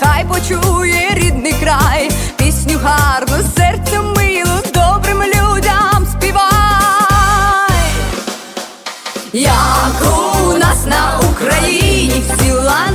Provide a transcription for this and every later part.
хай почує рідний край, пісню гарну, серцю мило, добрим людям співай, як у нас на Україні всіла.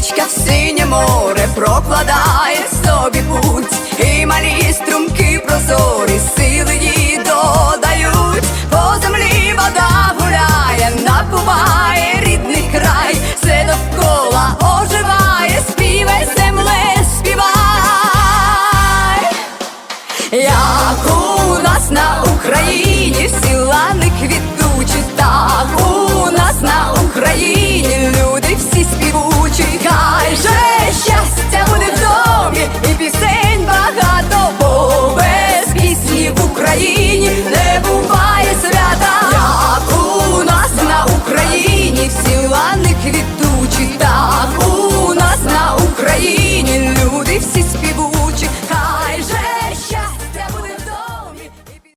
річка в синє море прокладає собі путь, і малі струмки прозорі сили її додають, по землі вода гуляє, напуває рідний край, все довкола оживає, співай земле, співай, як у нас на